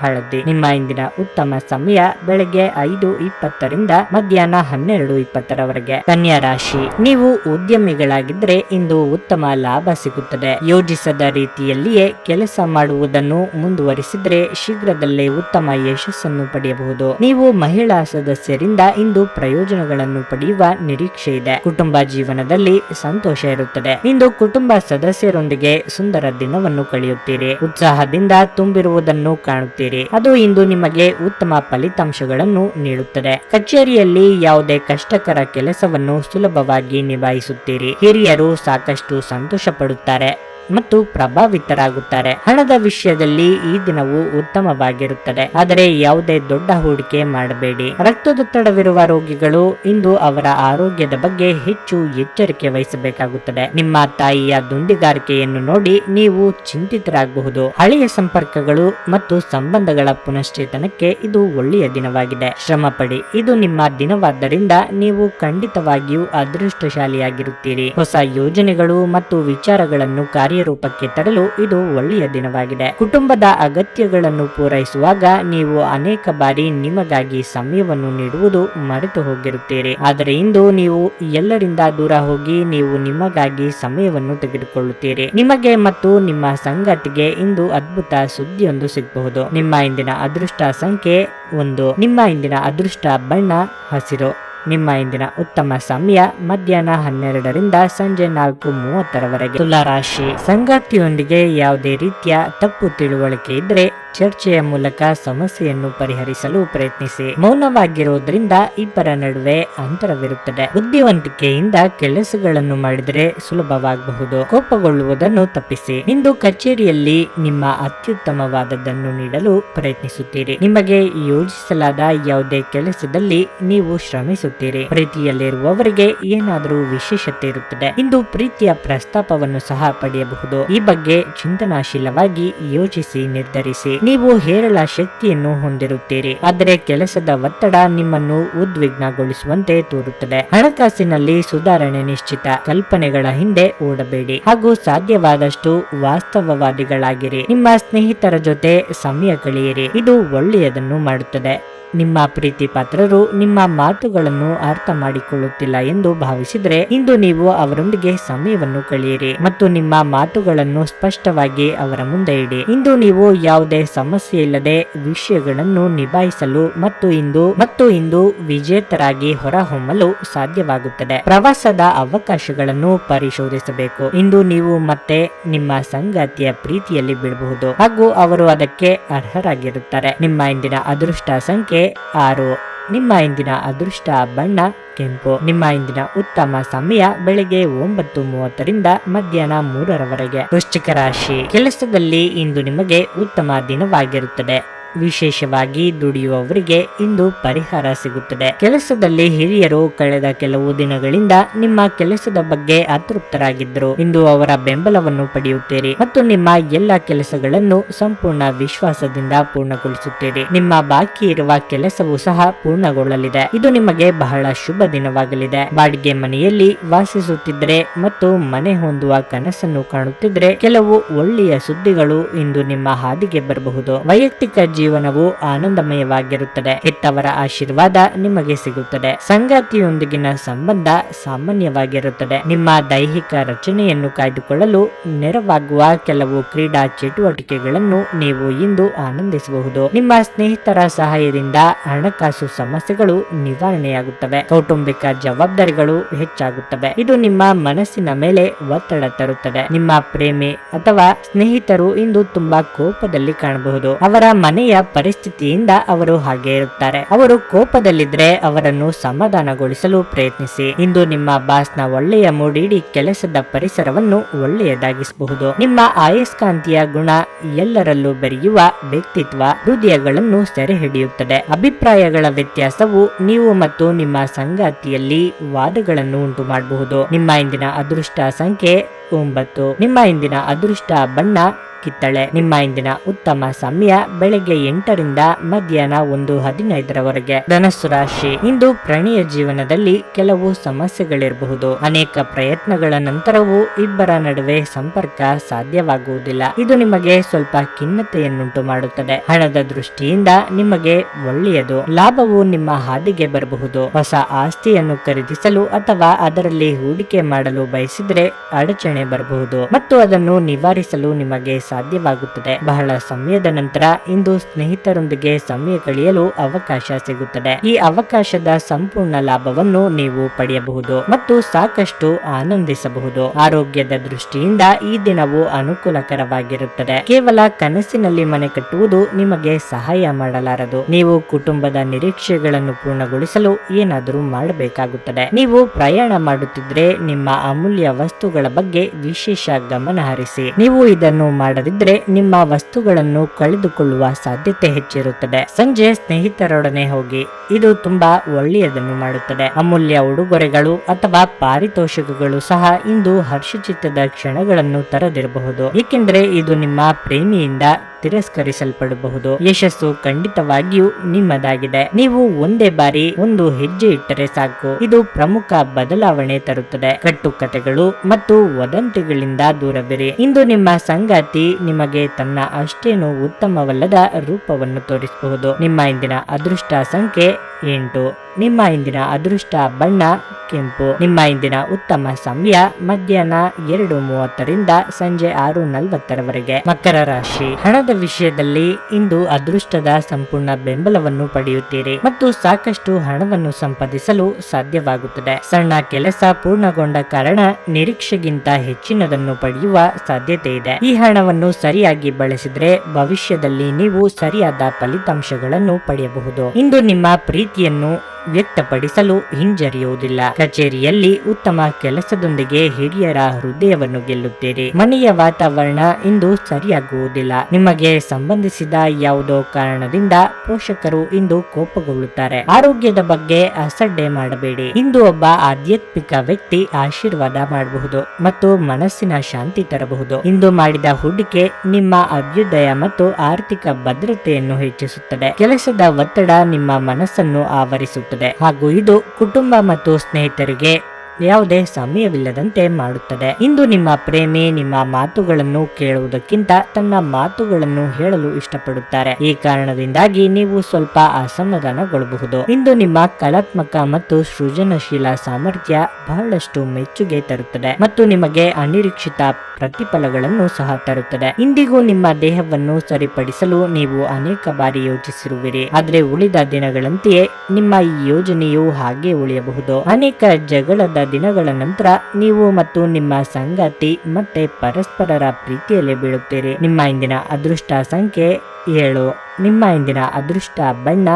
ಹಳದಿ. ನಿಮ್ಮ ಇಂದಿನ ಉತ್ತಮ ಸಮಯ ಬೆಳಗ್ಗೆ ಐದು ಇಪ್ಪತ್ತರಿಂದ ಮಧ್ಯಾಹ್ನ ಹನ್ನೆರಡು ಇಪ್ಪತ್ತರವರೆಗೆ. ಕನ್ಯಾ ರಾಶಿ. ನೀವು ಉದ್ಯಮಿಗಳಾಗಿದ್ರೆ ಇಂದು ಉತ್ತಮ ಲಾಭ ಸಿಗುತ್ತದೆ. ಯೋಜಿಸದ ರೀತಿಯಲ್ಲಿಯೇ ಕೆಲಸ ಮಾಡುವುದನ್ನು ಮುಂದುವರಿಸಿದ್ರೆ ಶೀಘ್ರದಲ್ಲೇ ಉತ್ತಮ ಯಶಸ್ಸನ್ನು ಪಡೆಯಬಹುದು. ನೀವು ಮಹಿಳಾ ಸದಸ್ಯರಿಂದ ಇಂದು ಪ್ರಯೋಜನಗಳನ್ನು ಪಡೆಯುವ ನಿರೀಕ್ಷೆ ಇದೆ. ಕುಟುಂಬ ಜೀವನದಲ್ಲಿ ಸಂತೋಷ ಇರುತ್ತದೆ. ಇಂದು ಕುಟುಂಬ ಸದಸ್ಯರೊಂದಿಗೆ ಸುಂದರ ದಿನವನ್ನು ಕಳೆಯುತ್ತೀರಿ. ಉತ್ಸಾಹದಿಂದ ತುಂಬಿರುವುದನ್ನು ಕಾಣುತ್ತೀರಿ. ಅದು ಇಂದು ನಿಮಗೆ ಉತ್ತಮ ಫಲಿತಾಂಶಗಳನ್ನು ನೀಡುತ್ತದೆ. ಕಚೇರಿಯಲ್ಲಿ ಯಾವುದೇ ಕಷ್ಟಕರ ಕೆಲಸವನ್ನು ಸುಲಭವಾಗಿ ನಿಭಾಯಿಸುತ್ತೀರಿ. ಹಿರಿಯರು ಸಾಕಷ್ಟು ಸಂತೋಷ ಪಡುತ್ತಾರೆ ಮತ್ತು ಪ್ರಭಾವಿತರಾಗುತ್ತಾರೆ. ಹಣದ ವಿಷಯದಲ್ಲಿ ಈ ದಿನವು ಉತ್ತಮವಾಗಿರುತ್ತದೆ. ಆದರೆ ಯಾವುದೇ ದೊಡ್ಡ ಹೂಡಿಕೆ ಮಾಡಬೇಡಿ. ರಕ್ತದೊತ್ತಡವಿರುವ ರೋಗಿಗಳು ಇಂದು ಅವರ ಆರೋಗ್ಯದ ಬಗ್ಗೆ ಹೆಚ್ಚು ಎಚ್ಚರಿಕೆ ವಹಿಸಬೇಕಾಗುತ್ತದೆ. ನಿಮ್ಮ ತಾಯಿಯ ದುಂಡಿಗಾರಿಕೆಯನ್ನು ನೋಡಿ ನೀವು ಚಿಂತಿತರಾಗಬಹುದು. ಹಳೆಯ ಸಂಪರ್ಕಗಳು ಮತ್ತು ಸಂಬಂಧಗಳ ಪುನಶ್ಚೇತನಕ್ಕೆ ಇದು ಒಳ್ಳೆಯ ದಿನವಾಗಿದೆ. ಶ್ರಮ ಪಡಿ ಇದು ನಿಮ್ಮ ದಿನವಾದ್ದರಿಂದ ನೀವು ಖಂಡಿತವಾಗಿಯೂ ಅದೃಷ್ಟಶಾಲಿಯಾಗಿರುತ್ತೀರಿ. ಹೊಸ ಯೋಜನೆಗಳು ಮತ್ತು ವಿಚಾರಗಳನ್ನು ಕಾರ್ಯ ಕಾರ್ಯರೂಪಕ್ಕೆ ತರಲು ಇದು ಒಳ್ಳೆಯ ದಿನವಾಗಿದೆ. ಕುಟುಂಬದ ಅಗತ್ಯಗಳನ್ನು ಪೂರೈಸುವಾಗ ನೀವು ಅನೇಕ ಬಾರಿ ನಿಮಗಾಗಿ ಸಮಯವನ್ನು ನೀಡುವುದು ಮರೆತು ಹೋಗಿರುತ್ತೀರಿ. ಆದರೆ ಇಂದು ನೀವು ಎಲ್ಲರಿಂದ ದೂರ ಹೋಗಿ ನೀವು ನಿಮಗಾಗಿ ಸಮಯವನ್ನು ತೆಗೆದುಕೊಳ್ಳುತ್ತೀರಿ. ನಿಮಗೆ ಮತ್ತು ನಿಮ್ಮ ಸಂಗತಿಗೆ ಇಂದು ಅದ್ಭುತ ಸುದ್ದಿಯೊಂದು ಸಿಗಬಹುದು. ನಿಮ್ಮ ಇಂದಿನ ಅದೃಷ್ಟ ಸಂಖ್ಯೆ ಒಂದು. ನಿಮ್ಮ ಇಂದಿನ ಅದೃಷ್ಟ ಬಣ್ಣ, ಹಸಿರು. ನಿಮ್ಮ ಇಂದಿನ ಉತ್ತಮ ಸಮಯ ಮಧ್ಯಾಹ್ನ ಹನ್ನೆರಡರಿಂದ ಸಂಜೆ ನಾಲ್ಕು ಮೂವತ್ತರವರೆಗೆ. ತುಲಾರಾಶಿ ಸಂಗಾತಿಯೊಂದಿಗೆ ಯಾವುದೇ ರೀತಿಯ ತಪ್ಪು ತಿಳುವಳಿಕೆ ಇದ್ರೆ ಚರ್ಚೆಯ ಮೂಲಕ ಸಮಸ್ಯೆಯನ್ನು ಪರಿಹರಿಸಲು ಪ್ರಯತ್ನಿಸಿ. ಮೌನವಾಗಿರುವುದರಿಂದ ಇಬ್ಬರ ನಡುವೆ ಅಂತರವಿರುತ್ತದೆ. ಬುದ್ಧಿವಂತಿಕೆಯಿಂದ ಕೆಲಸಗಳನ್ನು ಮಾಡಿದರೆ ಸುಲಭವಾಗಬಹುದು. ಕೋಪಗೊಳ್ಳುವುದನ್ನು ತಪ್ಪಿಸಿ. ಇಂದು ಕಚೇರಿಯಲ್ಲಿ ನಿಮ್ಮ ಅತ್ಯುತ್ತಮವಾದದ್ದನ್ನು ನೀಡಲು ಪ್ರಯತ್ನಿಸುತ್ತೀರಿ. ನಿಮಗೆ ಯೋಜಿಸಲಾದ ಯಾವುದೇ ಕೆಲಸದಲ್ಲಿ ನೀವು ಶ್ರಮಿಸುತ್ತೀರಿ. ಪ್ರೀತಿಯಲ್ಲಿರುವವರಿಗೆ ಏನಾದರೂ ವಿಶೇಷತೆ ಇರುತ್ತದೆ. ಇಂದು ಪ್ರೀತಿಯ ಪ್ರಸ್ತಾಪವನ್ನು ಸಹ ಪಡೆಯಬಹುದು. ಈ ಬಗ್ಗೆ ಚಿಂತನಾಶೀಲವಾಗಿ ಯೋಚಿಸಿ ನಿರ್ಧರಿಸಿ. ನೀವು ಹೇರಳ ಶಕ್ತಿಯನ್ನು ಹೊಂದಿರುತ್ತೀರಿ. ಆದರೆ ಕೆಲಸದ ಒತ್ತಡ ನಿಮ್ಮನ್ನು ಉದ್ವಿಗ್ನಗೊಳಿಸುವಂತೆ ತೋರುತ್ತದೆ. ಹಣಕಾಸಿನಲ್ಲಿ ಸುಧಾರಣೆ ನಿಶ್ಚಿತ. ಕಲ್ಪನೆಗಳ ಹಿಂದೆ ಓಡಬೇಡಿ. ಹಾಗೂ ಸಾಧ್ಯವಾದಷ್ಟು ವಾಸ್ತವವಾದಿಗಳಾಗಿರಿ. ನಿಮ್ಮ ಸ್ನೇಹಿತರ ಜೊತೆ ಸಮಯ ಕಳೆಯಿರಿ. ಇದು ಒಳ್ಳೆಯದನ್ನು ಮಾಡುತ್ತದೆ. ನಿಮ್ಮ ಪ್ರೀತಿ ಪಾತ್ರರು ನಿಮ್ಮ ಮಾತುಗಳನ್ನು ಅರ್ಥ ಮಾಡಿಕೊಳ್ಳುತ್ತಿಲ್ಲ ಎಂದು ಭಾವಿಸಿದರೆ ಇಂದು ನೀವು ಅವರೊಂದಿಗೆ ಸಮಯವನ್ನು ಕಳೆಯಿರಿ ಮತ್ತು ನಿಮ್ಮ ಮಾತುಗಳನ್ನು ಸ್ಪಷ್ಟವಾಗಿ ಅವರ ಮುಂದೆ ಇಡಿ. ಇಂದು ನೀವು ಯಾವುದೇ ಸಮಸ್ಯೆ ಇಲ್ಲದೆ ವಿಷಯಗಳನ್ನು ನಿಭಾಯಿಸಲು ಮತ್ತು ಇಂದು ಮತ್ತು ಇಂದು ವಿಜೇತರಾಗಿ ಹೊರಹೊಮ್ಮಲು ಸಾಧ್ಯವಾಗುತ್ತದೆ. ಪ್ರವಾಸದ ಅವಕಾಶಗಳನ್ನು ಪರಿಶೋಧಿಸಬೇಕು. ಇಂದು ನೀವು ಮತ್ತೆ ನಿಮ್ಮ ಸಂಗಾತಿಯ ಪ್ರೀತಿಯಲ್ಲಿ ಬೀಳಬಹುದು. ಹಾಗೂ ಅವರು ಅದಕ್ಕೆ ಅರ್ಹರಾಗಿರುತ್ತಾರೆ. ನಿಮ್ಮ ಇಂದಿನ ಅದೃಷ್ಟ ಸಂಖ್ಯೆ ಆರು. ನಿಮ್ಮ ಇಂದಿನ ಅದೃಷ್ಟ ಬಣ್ಣ, ಕೆಂಪು. ನಿಮ್ಮ ಇಂದಿನ ಉತ್ತಮ ಸಮಯ ಬೆಳಿಗ್ಗೆ ಒಂಬತ್ತು ಮೂವತ್ತರಿಂದ ಮಧ್ಯಾಹ್ನ ಮೂರರವರೆಗೆ. ವೃಶ್ಚಿಕ ರಾಶಿ. ಕೆಲಸದಲ್ಲಿ ಇಂದು ನಿಮಗೆ ಉತ್ತಮ ದಿನವಾಗಿರುತ್ತದೆ. ವಿಶೇಷವಾಗಿ ದುಡಿಯುವವರಿಗೆ ಇಂದು ಪರಿಹಾರ ಸಿಗುತ್ತದೆ. ಕೆಲಸದಲ್ಲಿ ಹಿರಿಯರು ಕಳೆದ ಕೆಲವು ದಿನಗಳಿಂದ ನಿಮ್ಮ ಕೆಲಸದ ಬಗ್ಗೆ ಅತೃಪ್ತರಾಗಿದ್ದರು. ಇಂದು ಅವರ ಬೆಂಬಲವನ್ನು ಪಡೆಯುತ್ತೀರಿ ಮತ್ತು ನಿಮ್ಮ ಎಲ್ಲ ಕೆಲಸಗಳನ್ನು ಸಂಪೂರ್ಣ ವಿಶ್ವಾಸದಿಂದ ಪೂರ್ಣಗೊಳಿಸುತ್ತೀರಿ. ನಿಮ್ಮ ಬಾಕಿ ಇರುವ ಕೆಲಸವೂ ಸಹ ಪೂರ್ಣಗೊಳ್ಳಲಿದೆ. ಇದು ನಿಮಗೆ ಬಹಳ ಶುಭ ದಿನವಾಗಲಿದೆ. ಬಾಡಿಗೆ ಮನೆಯಲ್ಲಿ ವಾಸಿಸುತ್ತಿದ್ದರೆ ಮತ್ತು ಮನೆ ಹೊಂದುವ ಕನಸನ್ನು ಕಾಣುತ್ತಿದ್ರೆ ಕೆಲವು ಒಳ್ಳೆಯ ಸುದ್ದಿಗಳು ಇಂದು ನಿಮ್ಮ ಹಾದಿಗೆ ಬರಬಹುದು. ವೈಯಕ್ತಿಕ ಜೀವನವು ಆನಂದಮಯವಾಗಿರುತ್ತದೆ. ಇತ್ತವರ ಆಶೀರ್ವಾದ ನಿಮಗೆ ಸಿಗುತ್ತದೆ. ಸಂಗಾತಿಯೊಂದಿಗಿನ ಸಂಬಂಧ ಸಾಮಾನ್ಯವಾಗಿರುತ್ತದೆ. ನಿಮ್ಮ ದೈಹಿಕ ರಚನೆಯನ್ನು ಕಾಯ್ದುಕೊಳ್ಳಲು ನೆರವಾಗುವ ಕೆಲವು ಕ್ರೀಡಾ ಚಟುವಟಿಕೆಗಳನ್ನು ನೀವು ಇಂದು ಆನಂದಿಸಬಹುದು. ನಿಮ್ಮ ಸ್ನೇಹಿತರ ಸಹಾಯದಿಂದ ಹಣಕಾಸು ಸಮಸ್ಯೆಗಳು ನಿವಾರಣೆಯಾಗುತ್ತವೆ. ಕೌಟುಂಬಿಕ ಜವಾಬ್ದಾರಿಗಳು ಹೆಚ್ಚಾಗುತ್ತವೆ. ಇದು ನಿಮ್ಮ ಮನಸ್ಸಿನ ಮೇಲೆ ಒತ್ತಡ ತರುತ್ತದೆ. ನಿಮ್ಮ ಪ್ರೇಮಿ ಅಥವಾ ಸ್ನೇಹಿತರು ಇಂದು ತುಂಬಾ ಕೋಪದಲ್ಲಿ ಕಾಣಬಹುದು. ಅವರ ಮನೆಯ ಪರಿಸ್ಥಿತಿಯಿಂದ ಅವರು ಹಾಗೆ ಇರುತ್ತಾರೆ. ಅವರು ಕೋಪದಲ್ಲಿದ್ರೆ ಅವರನ್ನು ಸಮಾಧಾನಗೊಳಿಸಲು ಪ್ರಯತ್ನಿಸಿ. ಇಂದು ನಿಮ್ಮ ಬಾಸ್ನ ಒಳ್ಳೆಯ ಮೂಡಿಡಿ ಕೆಲಸದ ಪರಿಸರವನ್ನು ಒಳ್ಳೆಯದಾಗಿಸಬಹುದು. ನಿಮ್ಮ ಆಯಸ್ಕಾಂತೀಯ ಗುಣ ಎಲ್ಲರಲ್ಲೂ ಬೆರೆಯುವ ವ್ಯಕ್ತಿತ್ವ ಹೃದಯಗಳನ್ನು ಸೆರೆ ಹಿಡಿಯುತ್ತದೆ ಅಭಿಪ್ರಾಯಗಳ ವ್ಯತ್ಯಾಸವು ನೀವು ಮತ್ತು ನಿಮ್ಮ ಸಂಗಾತಿಯಲ್ಲಿ ವಾದಗಳನ್ನು ಉಂಟು ಮಾಡಬಹುದು ನಿಮ್ಮ ಇಂದಿನ ಅದೃಷ್ಟ ಸಂಖ್ಯೆ ಒಂಬತ್ತು. ನಿಮ್ಮ ಇಂದಿನ ಅದೃಷ್ಟ ಬಣ್ಣ, ಕಿತ್ತಳೆ. ನಿಮ್ಮ ಇಂದಿನ ಉತ್ತಮ ಸಮಯ ಬೆಳಗ್ಗೆ ಎಂಟರಿಂದ ಮಧ್ಯಾಹ್ನ ಒಂದು ಹದಿನೈದರವರೆಗೆ. ಧನಸ್ಸು ರಾಶಿ. ಇಂದು ಪ್ರಣಿಯ ಜೀವನದಲ್ಲಿ ಕೆಲವು ಸಮಸ್ಯೆಗಳಿರಬಹುದು. ಅನೇಕ ಪ್ರಯತ್ನಗಳ ನಂತರವೂ ಇಬ್ಬರ ನಡುವೆ ಸಂಪರ್ಕ ಸಾಧ್ಯವಾಗುವುದಿಲ್ಲ. ಇದು ನಿಮಗೆ ಸ್ವಲ್ಪ ಖಿನ್ನತೆಯನ್ನುಂಟು ಮಾಡುತ್ತದೆ. ಹಣದ ದೃಷ್ಟಿಯಿಂದ ನಿಮಗೆ ಒಳ್ಳೆಯದು. ಲಾಭವು ನಿಮ್ಮ ಹಾದಿಗೆ ಬರಬಹುದು. ಹೊಸ ಆಸ್ತಿಯನ್ನು ಖರೀದಿಸಲು ಅಥವಾ ಅದರಲ್ಲಿ ಹೂಡಿಕೆ ಮಾಡಲು ಬಯಸಿದ್ರೆ ಅಡಚಣೆ ಬರಬಹುದು ಮತ್ತು ಅದನ್ನು ನಿವಾರಿಸಲು ನಿಮಗೆ ಸಾಧ್ಯವಾಗುತ್ತದೆ. ಬಹಳ ಸಮಯದ ನಂತರ ಇಂದು ಸ್ನೇಹಿತರೊಂದಿಗೆ ಸಮಯ ಕಳೆಯಲು ಅವಕಾಶ ಸಿಗುತ್ತದೆ. ಈ ಅವಕಾಶದ ಸಂಪೂರ್ಣ ಲಾಭವನ್ನು ನೀವು ಪಡೆಯಬಹುದು ಮತ್ತು ಸಾಕಷ್ಟು ಆನಂದಿಸಬಹುದು. ಆರೋಗ್ಯದ ದೃಷ್ಟಿಯಿಂದ ಈ ದಿನವು ಅನುಕೂಲಕರವಾಗಿರುತ್ತದೆ. ಕೇವಲ ಕನಸಿನಲ್ಲಿ ಮನೆ ಕಟ್ಟುವುದು ನಿಮಗೆ ಸಹಾಯ ಮಾಡಲಾರದು. ನೀವು ಕುಟುಂಬದ ನಿರೀಕ್ಷೆಗಳನ್ನು ಪೂರ್ಣಗೊಳಿಸಲು ಏನಾದರೂ ಮಾಡಬೇಕಾಗುತ್ತದೆ. ನೀವು ಪ್ರಯಾಣ ಮಾಡುತ್ತಿದ್ರೆ ನಿಮ್ಮ ಅಮೂಲ್ಯ ವಸ್ತುಗಳ ಬಗ್ಗೆ ವಿಶೇಷ ಗಮನ ಹರಿಸಿ. ನೀವು ಇದನ್ನು ಮಾಡದಿದ್ರೆ ನಿಮ್ಮ ವಸ್ತುಗಳನ್ನು ಕಳೆದುಕೊಳ್ಳುವ ಸಾಧ್ಯತೆ ಹೆಚ್ಚಿರುತ್ತದೆ. ಸಂಜೆ ಸ್ನೇಹಿತರೊಡನೆ ಹೋಗಿ. ಇದು ತುಂಬಾ ಒಳ್ಳೆಯದನ್ನು ಮಾಡುತ್ತದೆ. ಅಮೂಲ್ಯ ಉಡುಗೊರೆಗಳು ಅಥವಾ ಪಾರಿತೋಷಕಗಳು ಸಹ ಇಂದು ಹರ್ಷಚಿತ್ತದ ಕ್ಷಣಗಳನ್ನು ತರದಿರಬಹುದು. ಏಕೆಂದರೆ ಇದು ನಿಮ್ಮ ಪ್ರೇಮಿಯಿಂದ ತಿರಸ್ಕರಿಸಲ್ಪಡಬಹುದು. ಯಶಸ್ಸು ಖಂಡಿತವಾಗಿಯೂ ನಿಮ್ಮದಾಗಿದೆ. ನೀವು ಒಂದೇ ಬಾರಿ ಒಂದು ಹೆಜ್ಜೆ ಇಟ್ಟರೆ ಸಾಕು. ಇದು ಪ್ರಮುಖ ಬದಲಾವಣೆ ತರುತ್ತದೆ. ಕಟ್ಟುಕತೆಗಳು ಮತ್ತು ವದಂತಿಗಳಿಂದ ದೂರವಿರಿ. ಇಂದು ನಿಮ್ಮ ಸಂಗಾತಿ ನಿಮಗೆ ತನ್ನ ಅಷ್ಟೇನು ಉತ್ತಮವಲ್ಲದ ರೂಪವನ್ನು ತೋರಿಸಬಹುದು ನಿಮ್ಮ ಇಂದಿನ ಅದೃಷ್ಟ ಸಂಖ್ಯೆ ಎಂಟು. ನಿಮ್ಮ ಇಂದಿನ ಅದೃಷ್ಟ ಬಣ್ಣ, ಕೆಂಪು. ನಿಮ್ಮ ಇಂದಿನ ಉತ್ತಮ ಸಮಯ ಮಧ್ಯಾಹ್ನ ಎರಡು ಮೂವತ್ತರಿಂದ ಸಂಜೆ ಆರು ನಲವತ್ತರವರೆಗೆ. ಮಕರ ರಾಶಿ. ಹಣದ ವಿಷಯದಲ್ಲಿ ಇಂದು ಅದೃಷ್ಟದ ಸಂಪೂರ್ಣ ಬೆಂಬಲವನ್ನು ಪಡೆಯುತ್ತೀರಿ ಮತ್ತು ಸಾಕಷ್ಟು ಹಣವನ್ನು ಸಂಪಾದಿಸಲು ಸಾಧ್ಯವಾಗುತ್ತದೆ. ಸಣ್ಣ ಕೆಲಸ ಪೂರ್ಣಗೊಂಡ ಕಾರಣ ನಿರೀಕ್ಷೆಗಿಂತ ಹೆಚ್ಚಿನದನ್ನು ಪಡೆಯುವ ಸಾಧ್ಯತೆ ಇದೆ. ಈ ಹಣವನ್ನು ಸರಿಯಾಗಿ ಬಳಸಿದ್ರೆ ಭವಿಷ್ಯದಲ್ಲಿ ನೀವು ಸರಿಯಾದ ಫಲಿತಾಂಶಗಳನ್ನು ಪಡೆಯಬಹುದು. ಇಂದು ನಿಮ್ಮ ಪ್ರೀತಿಯನ್ನು ವ್ಯಕ್ತಪಡಿಸಲು ಹಿಂಜರಿಯುವುದಿಲ್ಲ. ಕಚೇರಿಯಲ್ಲಿ ಉತ್ತಮ ಕೆಲಸದೊಂದಿಗೆ ಹಿರಿಯರ ಹೃದಯವನ್ನು ಗೆಲ್ಲುತ್ತೀರಿ. ಮನೆಯ ವಾತಾವರಣ ಇಂದು ಸರಿಯಾಗುವುದಿಲ್ಲ. ನಿಮಗೆ ಸಂಬಂಧಿಸಿದ ಯಾವುದೋ ಕಾರಣದಿಂದ ಪೋಷಕರು ಇಂದು ಕೋಪಗೊಳ್ಳುತ್ತಾರೆ. ಆರೋಗ್ಯದ ಬಗ್ಗೆ ಅಸಡ್ಡೆ ಮಾಡಬೇಡಿ. ಇಂದು ಒಬ್ಬ ಆಧ್ಯಾತ್ಮಿಕ ವ್ಯಕ್ತಿ ಆಶೀರ್ವಾದ ಮಾಡಬಹುದು ಮತ್ತು ಮನಸ್ಸಿನ ಶಾಂತಿ ತರಬಹುದು. ಇಂದು ಮಾಡಿದ ಹೂಡಿಕೆ ನಿಮ್ಮ ಅಭ್ಯುದಯ ಮತ್ತು ಆರ್ಥಿಕ ಭದ್ರತೆಯನ್ನು ಹೆಚ್ಚಿಸುತ್ತದೆ. ಕೆಲಸದ ಒತ್ತಡ ನಿಮ್ಮ ಮನಸ್ಸನ್ನು ಆವರಿಸುತ್ತದೆ. ಹಾಗೂ ಇದು ಕುಟುಂಬ ಮತ್ತು ಸ್ನೇಹಿತರಿಗೆ ಯಾವುದೇ ಸಮಯವಿಲ್ಲದಂತೆ ಮಾಡುತ್ತದೆ. ಇಂದು ನಿಮ್ಮ ಪ್ರೇಮಿ, ನಿಮ್ಮ ಮಾತುಗಳನ್ನು ಕೇಳುವುದಕ್ಕಿಂತ ತನ್ನ ಮಾತುಗಳನ್ನು ಹೇಳಲು ಇಷ್ಟಪಡುತ್ತಾರೆ. ಈ ಕಾರಣದಿಂದಾಗಿ ನೀವು ಸ್ವಲ್ಪ ಅಸಮಾಧಾನಗೊಳ್ಳಬಹುದು. ಇಂದು ನಿಮ್ಮ ಕಲಾತ್ಮಕ ಮತ್ತು ಸೃಜನಶೀಲ ಸಾಮರ್ಥ್ಯ ಬಹಳಷ್ಟು ಮೆಚ್ಚುಗೆ ತರುತ್ತದೆ ಮತ್ತು ನಿಮಗೆ ಅನಿರೀಕ್ಷಿತ ಪ್ರತಿಫಲಗಳನ್ನು ಸಹ ತರುತ್ತದೆ. ಇಂದಿಗೂ ನಿಮ್ಮ ದೇಹವನ್ನು ಸರಿಪಡಿಸಲು ನೀವು ಅನೇಕ ಬಾರಿ ಯೋಚಿಸಿರುವಿರಿ. ಆದರೆ ಉಳಿದ ದಿನಗಳಂತೆಯೇ ನಿಮ್ಮ ಈ ಯೋಜನೆಯು ಹಾಗೆ ಉಳಿಯಬಹುದು. ಅನೇಕ ಜಗಳದ ದಿನಗಳ ನಂತರ ನೀವು ಮತ್ತು ನಿಮ್ಮ ಸಂಗಾತಿ ಮತ್ತೆ ಪರಸ್ಪರರ ಪ್ರೀತಿಯಲ್ಲಿ ಬೀಳುತ್ತೀರಿ. ನಿಮ್ಮ ಇಂದಿನ ಅದೃಷ್ಟ ಸಂಖ್ಯೆ ಏಳು. ನಿಮ್ಮ ಇಂದಿನ ಅದೃಷ್ಟ ಬಣ್ಣ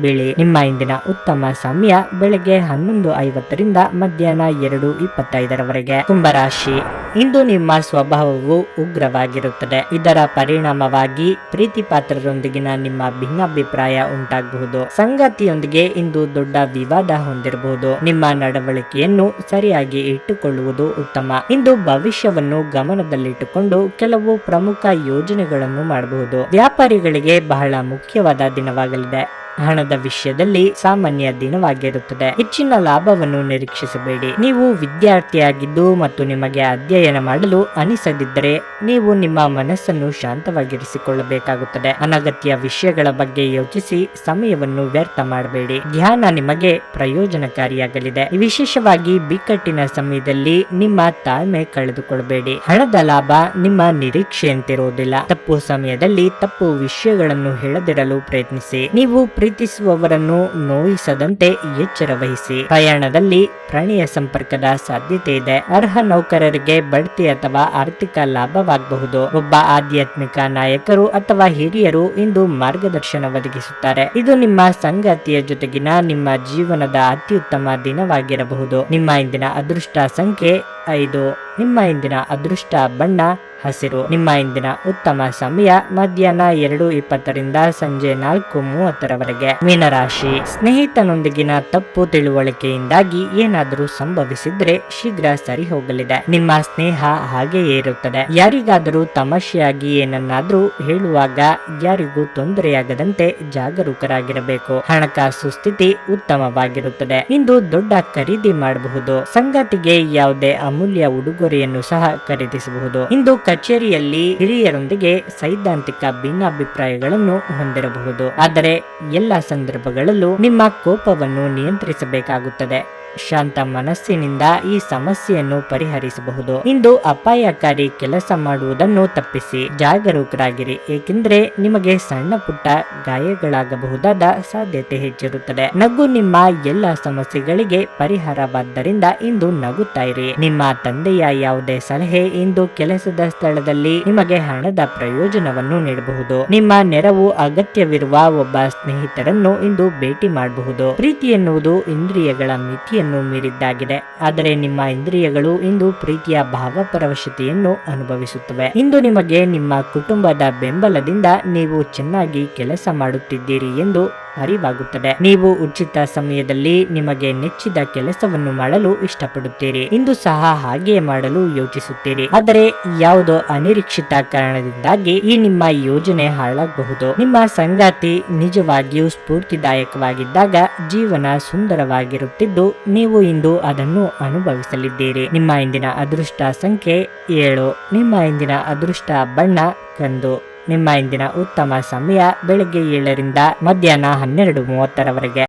ಬಿಳಿ. ನಿಮ್ಮ ಇಂದಿನ ಉತ್ತಮ ಸಮಯ ಬೆಳಗ್ಗೆ ಹನ್ನೊಂದು ಐವತ್ತರಿಂದ ಮಧ್ಯಾಹ್ನ ಎರಡು ಇಪ್ಪತ್ತೈದರವರೆಗೆ. ಕುಂಭರಾಶಿ ಇಂದು ನಿಮ್ಮ ಸ್ವಭಾವವು ಉಗ್ರವಾಗಿರುತ್ತದೆ. ಇದರ ಪರಿಣಾಮವಾಗಿ ಪ್ರೀತಿ ಪಾತ್ರರೊಂದಿಗಿನ ನಿಮ್ಮ ಭಿನ್ನಾಭಿಪ್ರಾಯ ಉಂಟಾಗಬಹುದು. ಸಂಗಾತಿಯೊಂದಿಗೆ ಇಂದು ದೊಡ್ಡ ವಿವಾದ ಹೊಂದಿರಬಹುದು. ನಿಮ್ಮ ನಡವಳಿಕೆಯನ್ನು ಸರಿಯಾಗಿ ಇಟ್ಟುಕೊಳ್ಳುವುದು ಉತ್ತಮ. ಇಂದು ಭವಿಷ್ಯವನ್ನು ಗಮನದಲ್ಲಿಟ್ಟುಕೊಂಡು ಕೆಲವು ಪ್ರಮುಖ ಯೋಜನೆಗಳನ್ನು ಮಾಡಬಹುದು. ವ್ಯಾಪಾರಿಗಳಿಗೆ ಬಹಳ ಮುಖ್ಯವಾದ ದಿನವಾಗಲಿದೆ. ಹಣದ ವಿಷಯದಲ್ಲಿ ಸಾಮಾನ್ಯ ದಿನವಾಗಿರುತ್ತದೆ. ಹೆಚ್ಚಿನ ಲಾಭವನ್ನು ನಿರೀಕ್ಷಿಸಬೇಡಿ. ನೀವು ವಿದ್ಯಾರ್ಥಿಯಾಗಿದ್ದು ಮತ್ತು ನಿಮಗೆ ಅಧ್ಯಯನ ಮಾಡಲು ಅನಿಸದಿದ್ದರೆ ನೀವು ನಿಮ್ಮ ಮನಸ್ಸನ್ನು ಶಾಂತವಾಗಿರಿಸಿಕೊಳ್ಳಬೇಕಾಗುತ್ತದೆ. ಅನಗತ್ಯ ವಿಷಯಗಳ ಬಗ್ಗೆ ಯೋಚಿಸಿ, ಸಮಯವನ್ನು ವ್ಯರ್ಥ ಮಾಡಬೇಡಿ. ಧ್ಯಾನ ನಿಮಗೆ ಪ್ರಯೋಜನಕಾರಿಯಾಗಲಿದೆ. ವಿಶೇಷವಾಗಿ ಬಿಕ್ಕಟ್ಟಿನ ಸಮಯದಲ್ಲಿ ನಿಮ್ಮ ತಾಳ್ಮೆ ಕಳೆದುಕೊಳ್ಳಬೇಡಿ. ಹಣದ ಲಾಭ ನಿಮ್ಮ ನಿರೀಕ್ಷೆಯಂತಿರುವುದಿಲ್ಲ. ತಪ್ಪು ಸಮಯದಲ್ಲಿ ತಪ್ಪು ವಿಷಯಗಳನ್ನು ಹೇಳದಿರಲು ಪ್ರಯತ್ನಿಸಿ. ನೀವು ಪ್ರೀತಿಸುವವರನ್ನು ನೋಯಿಸದಂತೆ ಎಚ್ಚರ ವಹಿಸಿ ಪ್ರಯಾಣದಲ್ಲಿ ಪ್ರಾಣಿಯ ಸಂಪರ್ಕದ ಸಾಧ್ಯತೆ ಇದೆ. ಅರ್ಹ ನೌಕರರಿಗೆ ಬಡ್ತಿ ಅಥವಾ ಆರ್ಥಿಕ ಲಾಭವಾಗಬಹುದು. ಒಬ್ಬ ಆಧ್ಯಾತ್ಮಿಕ ನಾಯಕರು ಅಥವಾ ಹಿರಿಯರು ಇಂದು ಮಾರ್ಗದರ್ಶನ ಒದಗಿಸುತ್ತಾರೆ. ಇದು ನಿಮ್ಮ ಸಂಗಾತಿಯ ಜೊತೆಗಿನ ನಿಮ್ಮ ಜೀವನದ ಅತ್ಯುತ್ತಮ ದಿನವಾಗಿರಬಹುದು. ನಿಮ್ಮ ಇಂದಿನ ಅದೃಷ್ಟ ಸಂಖ್ಯೆ ಐದು. ನಿಮ್ಮ ಇಂದಿನ ಅದೃಷ್ಟ ಬಣ್ಣ ಹಸಿರು. ನಿಮ್ಮ ಇಂದಿನ ಉತ್ತಮ ಸಮಯ ಮಧ್ಯಾಹ್ನ ಎರಡು ಇಪ್ಪತ್ತರಿಂದ ಸಂಜೆ ನಾಲ್ಕು ಮೂವತ್ತರವರೆಗೆ. ಮೀನರಾಶಿ ಸ್ನೇಹಿತನೊಂದಿಗಿನ ತಪ್ಪು ತಿಳುವಳಿಕೆಯಿಂದಾಗಿ ಏನಾದರೂ ಸಂಭವಿಸಿದ್ರೆ ಶೀಘ್ರ ಸರಿ ಹೋಗಲಿದೆ. ನಿಮ್ಮ ಸ್ನೇಹ ಹಾಗೆಯೇ ಇರುತ್ತದೆ. ಯಾರಿಗಾದರೂ ತಮಾಷೆಯಾಗಿ ಏನನ್ನಾದ್ರೂ ಹೇಳುವಾಗ ಯಾರಿಗೂ ತೊಂದರೆಯಾಗದಂತೆ ಜಾಗರೂಕರಾಗಿರಬೇಕು. ಹಣಕಾಸು ಸ್ಥಿತಿ ಉತ್ತಮವಾಗಿರುತ್ತದೆ. ಇಂದು ದೊಡ್ಡ ಖರೀದಿ ಮಾಡಬಹುದು. ಸಂಗಾತಿಗೆ ಯಾವುದೇ ಅಮೂಲ್ಯ ಉಡುಗೊರೆಯನ್ನು ಸಹ ಖರೀದಿಸಬಹುದು. ಇಂದು ಕಚೇರಿಯಲ್ಲಿ ಹಿರಿಯರೊಂದಿಗೆ ಸೈದ್ಧಾಂತಿಕ ಭಿನ್ನಾಭಿಪ್ರಾಯಗಳನ್ನು ಹೊಂದಿರಬಹುದು. ಆದರೆ ಸಂದರ್ಭಗಳಲ್ಲೂ ನಿಮ್ಮ ಕೋಪವನ್ನು ನಿಯಂತ್ರಿಸಬೇಕಾಗುತ್ತದೆ. ಶಾಂತ ಮನಸ್ಸಿನಿಂದ ಈ ಸಮಸ್ಯೆಯನ್ನು ಪರಿಹರಿಸಬಹುದು. ಇಂದು ಅಪಾಯಕಾರಿ ಕೆಲಸ ಮಾಡುವುದನ್ನು ತಪ್ಪಿಸಿ. ಜಾಗರೂಕರಾಗಿರಿ, ಏಕೆಂದರೆ ನಿಮಗೆ ಸಣ್ಣ ಪುಟ್ಟ ಗಾಯಗಳಾಗಬಹುದಾದ ಸಾಧ್ಯತೆ ಹೆಚ್ಚಿರುತ್ತದೆ. ನಗು ನಿಮ್ಮ ಎಲ್ಲ ಸಮಸ್ಯೆಗಳಿಗೆ ಪರಿಹಾರವಾದ್ದರಿಂದ ಇಂದು ನಗುತ್ತಾ ಇರಿ. ನಿಮ್ಮ ತಂದೆಯ ಯಾವುದೇ ಸಲಹೆ ಇಂದು ಕೆಲಸದ ಸ್ಥಳದಲ್ಲಿ ನಿಮಗೆ ಹಣದ ಪ್ರಯೋಜನವನ್ನು ನೀಡಬಹುದು. ನಿಮ್ಮ ನೆರವು ಅಗತ್ಯವಿರುವ ಒಬ್ಬ ಸ್ನೇಹಿತರನ್ನು ಇಂದು ಭೇಟಿ ಮಾಡಬಹುದು. ಪ್ರೀತಿ ಎನ್ನುವುದು ಇಂದ್ರಿಯಗಳ ಮಿತಿಯನ್ನು ಮೀರಿದ್ದಾಗಿದೆ. ಆದರೆ ನಿಮ್ಮ ಇಂದ್ರಿಯಗಳು ಇಂದು ಪ್ರೀತಿಯ ಭಾವಪರವಶತೆಯನ್ನು ಅನುಭವಿಸುತ್ತವೆ. ಇಂದು ನಿಮಗೆ ನಿಮ್ಮ ಕುಟುಂಬದ ಬೆಂಬಲದಿಂದ ನೀವು ಚೆನ್ನಾಗಿ ಕೆಲಸ ಮಾಡುತ್ತಿದ್ದೀರಿ ಎಂದು ಅರಿವಾಗುತ್ತದೆ ನೀವು ಉಚಿತ ಸಮಯದಲ್ಲಿ ನಿಮಗೆ ನೆಚ್ಚಿದ ಕೆಲಸವನ್ನು ಮಾಡಲು ಇಷ್ಟಪಡುತ್ತೀರಿ. ಇಂದು ಸಹ ಹಾಗೆಯೇ ಮಾಡಲು ಯೋಚಿಸುತ್ತೀರಿ. ಆದರೆ ಯಾವುದೋ ಅನಿರೀಕ್ಷಿತ ಕಾರಣದಿಂದಾಗಿ ಈ ನಿಮ್ಮ ಯೋಜನೆ ಹಾಳಾಗಬಹುದು. ನಿಮ್ಮ ಸಂಗಾತಿ ನಿಜವಾಗಿಯೂ ಸ್ಫೂರ್ತಿದಾಯಕವಾಗಿದ್ದಾಗ ಜೀವನ ಸುಂದರವಾಗಿರುತ್ತಿದ್ದು, ನೀವು ಇಂದು ಅದನ್ನು ಅನುಭವಿಸಲಿದ್ದೀರಿ. ನಿಮ್ಮ ಇಂದಿನ ಅದೃಷ್ಟ ಸಂಖ್ಯೆ ಏಳು. ನಿಮ್ಮ ಇಂದಿನ ಅದೃಷ್ಟ ಬಣ್ಣ ಕಂದು. ನಿಮ್ಮ ಇಂದಿನ ಉತ್ತಮ ಸಮಯ ಬೆಳಗ್ಗೆ ಏಳರಿಂದ ಮಧ್ಯಾಹ್ನ ಹನ್ನೆರಡು ಮೂವತ್ತರವರೆಗೆ.